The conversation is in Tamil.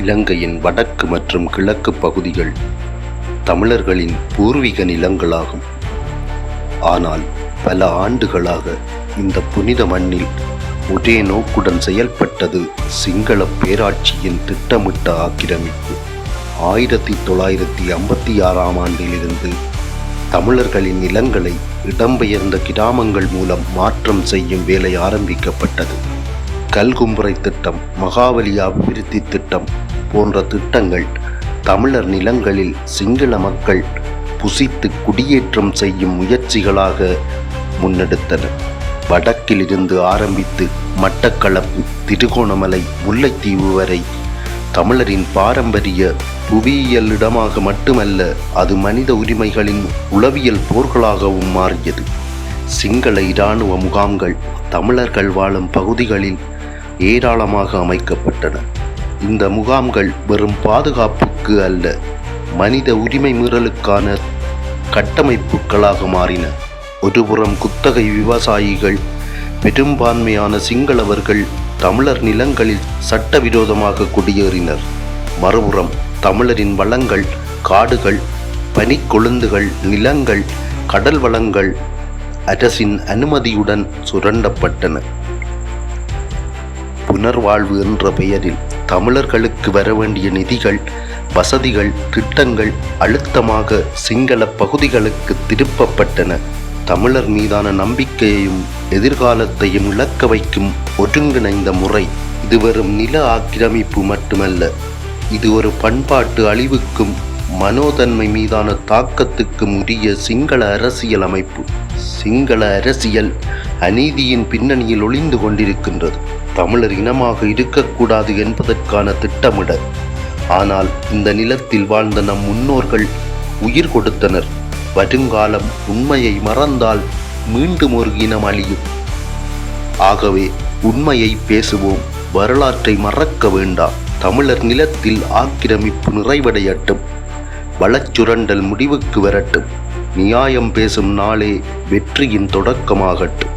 இலங்கையின் வடக்கு மற்றும் கிழக்கு பகுதிகள் தமிழர்களின் பூர்வீக நிலங்களாகும். ஆனால் பல ஆண்டுகளாக இந்த புனித மண்ணில் ஒரே நோக்குடன் செயல்பட்டது சிங்கள பேராட்சியின் திட்டமிட்ட ஆக்கிரமிப்பு. ஆயிரத்தி தொள்ளாயிரத்தி ஐம்பத்தி ஆறாம் ஆண்டிலிருந்து தமிழர்களின் நிலங்களை இடம்பெயர்ந்த கிராமங்கள் மூலம் மாற்றம் செய்யும் வேலை ஆரம்பிக்கப்பட்டது. கல்கும்புரை திட்டம் மகாவலி அபிவிருத்தி திட்டம் போன்ற திட்டங்கள் தமிழர் நிலங்களில் சிங்கள மக்கள் புசித்து குடியேற்றம் செய்யும் முயற்சிகளாக முன்னெடுத்தன. வடக்கிலிருந்து ஆரம்பித்து மட்டக்களப்பு திருகோணமலை முல்லைத்தீவு வரை தமிழரின் பாரம்பரிய புவியியல் இடமாக மட்டுமல்ல அது மனித உரிமைகளின் உளவியல் போர்களாகவும் மாறியது. சிங்கள இராணுவ முகாம்கள் தமிழர்கள் வாழும் பகுதிகளில் ஏராளமாக அமைக்கப்பட்டன. இந்த முகாம்கள் வெறும் பாதுகாப்புக்கு அல்ல மனித உரிமை மீறலுக்கான கட்டமைப்புகளாக மாறின. ஒருபுறம் குத்தகை விவசாயிகள் பெரும்பான்மையான சிங்களவர்கள் தமிழர் நிலங்களில் சட்டவிரோதமாக குடியேறினர். மறுபுறம் தமிழரின் வளங்கள் காடுகள் பனிக்கொழுந்துகள் நிலங்கள் கடல் வளங்கள் அரசின் அனுமதியுடன் சுரண்டப்பட்டன. புனர்வாழ்வு என்ற பெயரில் தமிழர்களுக்கு வர வேண்டிய நிதிகள் வசதிகள் திட்டங்கள் அழுத்தமாக சிங்கள பகுதிகளுக்கு திருப்பப்பட்டன. தமிழர் மீதான நம்பிக்கையையும் எதிர்காலத்தையும் இழக்க வைக்கும் ஒருங்கிணைந்த முறை இது வெறும் நில ஆக்கிரமிப்பு மட்டுமல்ல இது ஒரு பண்பாட்டு அழிவுக்கும் மனோதன்மை மீதான தாக்கத்துக்கும் உரிய சிங்கள அரசியல் அமைப்பு. சிங்கள அரசியல் அநீதியின் பின்னணியில் ஒளிந்து கொண்டிருக்கின்றது. தமிழர் இனமாக இருக்கக்கூடாது என்பதற்கான திட்டமிடல். ஆனால் இந்த நிலத்தில் வாழ்ந்த நம் முன்னோர்கள் உயிர் கொடுத்தனர். வருங்காலம் உண்மையை மறந்தால் மீண்டும் ஒரு இனம் அழியும். ஆகவே உண்மையை பேசுவோம் வரலாற்றை மறக்க வேண்டாம். தமிழர் நிலத்தில் ஆக்கிரமிப்பு நிறைவடையட்டும். வளச்சுரண்டல் முடிவுக்கு வரட்டும். நியாயம் பேசும் நாளே வெற்றியின் தொடக்கமாகட்டும்.